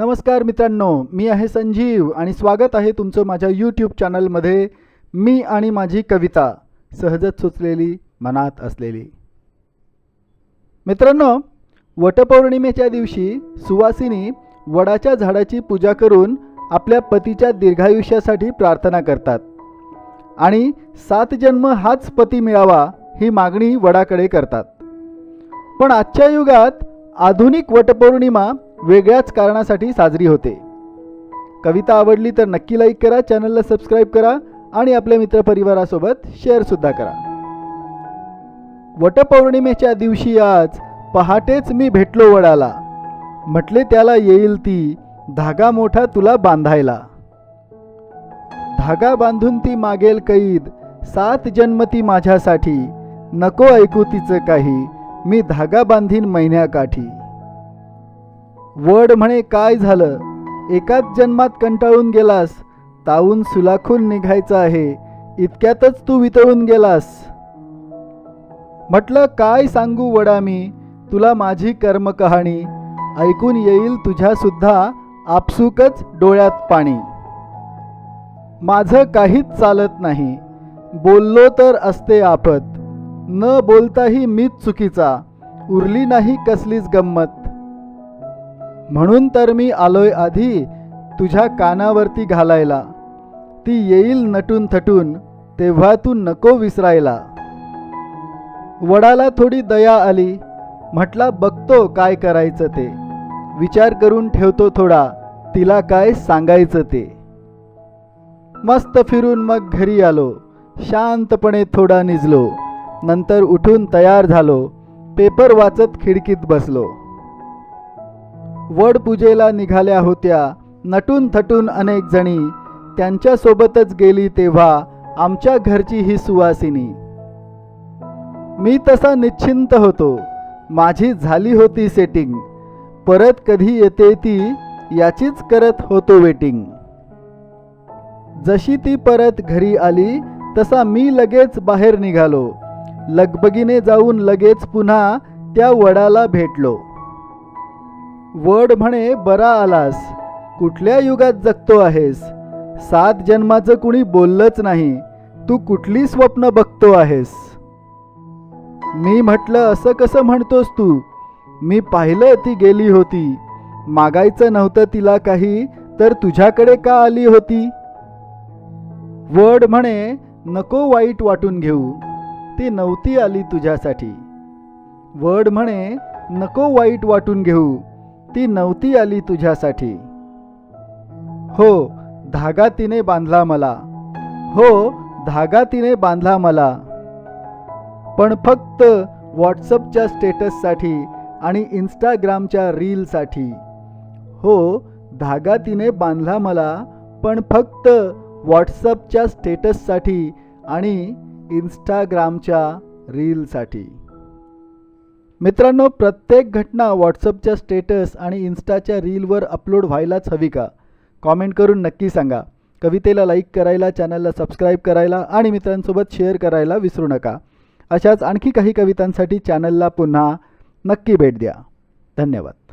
नमस्कार मित्रांनो मी आहे संजीव आणि स्वागत आहे तुमचं माझ्या यूट्यूब चॅनलमध्ये मी आणि माझी कविता सहजच सुचलेली मनात असलेली. मित्रांनो वटपौर्णिमेच्या दिवशी सुवासिनी वडाच्या झाडाची पूजा करून आपल्या पतीच्या दीर्घायुष्यासाठी प्रार्थना करतात. आणि सात जन्म हाच पती मिळावा ही मागणी वडाकडे करतात. पण आजच्या युगात आधुनिक वटपौर्णिमा वेगळ्याच कारणासाठी साजरी होते. कविता आवडली तर नक्की लाईक करा चॅनलला सबस्क्राईब करा आणि आपल्या मित्रपरिवारासोबत शेअरसुद्धा करा. वटपौर्णिमेच्या दिवशी आज पहाटेच मी भेटलो वडाला. म्हटले त्याला येईल ती धागा मोठा तुला बांधायला. धागा बांधून ती मागेल कैद सात जन्म ती माझ्यासाठी. नको ऐकू तिचं काही मी धागा बांधीन महिन्याकाठी. वड म्हणे काय झालं? एकाच जन्मात कंटाळून गेलास. तावून सुलाखून निघायचं आहे. इतक्यातच तू वितळून गेलास. म्हटलं काय सांगू वडा मी? तुला माझी कर्मकहाणी. ऐकून येईल तुझ्यासुद्धा आपसुकच डोळ्यात पाणी. माझं काहीच चालत नाही. बोललो तर असते आपत. न बोलताही मीच चुकीचा. उरली नाही कसलीच गंमत. म्हणून तर मी आलोय आधी तुझ्या कानावरती घालायला. ती येईल नटून थटून तेव्हा तू नको विसरायला. वडाला थोडी दया आली. म्हटला बघतो काय करायचं ते. विचार करून ठेवतो थोडा. तिला काय सांगायचं ते. मस्त फिरून मग घरी आलो. शांतपणे थोडा निजलो. नंतर उठून तयार झालो. पेपर वाचत खिडकीत बसलो. वडपूजेला निघाल्या होत्या. नटून थटून अनेक जणी त्यांच्यासोबतच गेली तेव्हा आमच्या घरची ही सुवासिनी. मी तसा निश्चिंत होतो. माझी झाली होती सेटिंग. परत कधी येते ती याचीच करत होतो वेटिंग. जशी ती परत घरी आली तसा मी लगेच बाहेर निघालो. लगबगीने जाऊन लगेच पुन्हा त्या वडाला भेटलो. वड म्हणे बरा आलास. कुठल्या युगात जगतो आहेस? सात जन्माचं कुणी बोललंच नाही. तू कुठली स्वप्न बघतो आहेस? मी म्हटलं असं कसं म्हणतोस तू? मी पाहिलं ती गेली होती. मागायचं नव्हतं तिला काही तर तुझ्याकडे का आली होती? वड म्हणे नको वाईट वाटून घेऊ. ती नव्हती आली तुझ्यासाठी. वड म्हणे नको वाईट वाटून घेऊ. ती नव्हती आली तुझ्यासाठी. हो धागा तिने बांधला मला. हो धागा तिने बांधला मला. पण फक्त व्हॉट्सअपच्या स्टेटससाठी आणि इंस्टाग्रामच्या रीलसाठी. हो धागा तिने बांधला मला पण फक्त व्हॉट्सअपच्या स्टेटससाठी आणि इंस्टाग्रामच्या रीलसाठी. मित्रांनो प्रत्येक घटना व्हॉट्सअपच्या स्टेटस आणि इन्स्टाच्या रीलवर अपलोड व्हायलाच हवी का? कॉमेंट करून नक्की सांगा. कवितेला लाईक करायला चॅनलला सबस्क्राईब करायला आणि मित्रांसोबत शेअर करायला विसरू नका. अशाच आणखी काही कवितांसाठी चॅनलला पुन्हा नक्की भेट द्या. धन्यवाद.